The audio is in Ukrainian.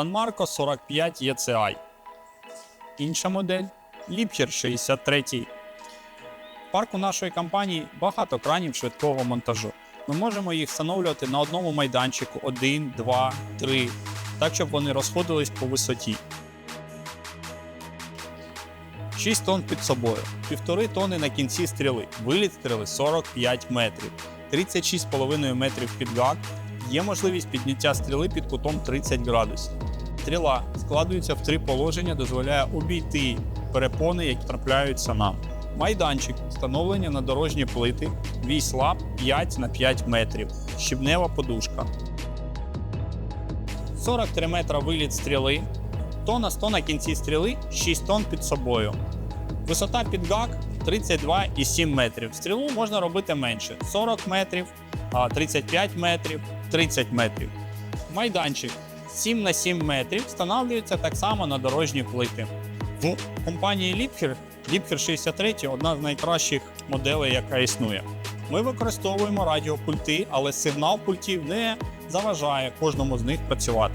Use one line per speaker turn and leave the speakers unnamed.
Marco 45 ECI. Інша модель Liebherr 63. В парку нашої компанії багато кранів швидкого монтажу. Ми можемо їх встановлювати на одному майданчику 1, 2, 3, так щоб вони розходились по висоті. 6 тонн під собою, 1,5 тонни на кінці стріли, виліт стріли 45 метрів, 36,5 метрів під гак, є можливість підняття стріли під кутом 30 градусів. Стріла складується в три положення, дозволяє обійти перепони, які трапляються нам. Майданчик встановлення на дорожні плити, вісь лап 5 на 5 метрів, щібнева подушка. 43 метра виліт стріли, тонна 100 на кінці стріли, 6 тонн під собою. Висота під гак 32,7 метрів. Стрілу можна робити менше 40 метрів, 35 метрів, 30 метрів. Майданчик 7 на 7 метрів встановлюється так само на дорожні плити. В компанії Ліпхер Ліпхер 63 одна з найкращих моделей, яка існує. Ми використовуємо радіопульти, але сигнал пультів не заважає кожному з них працювати.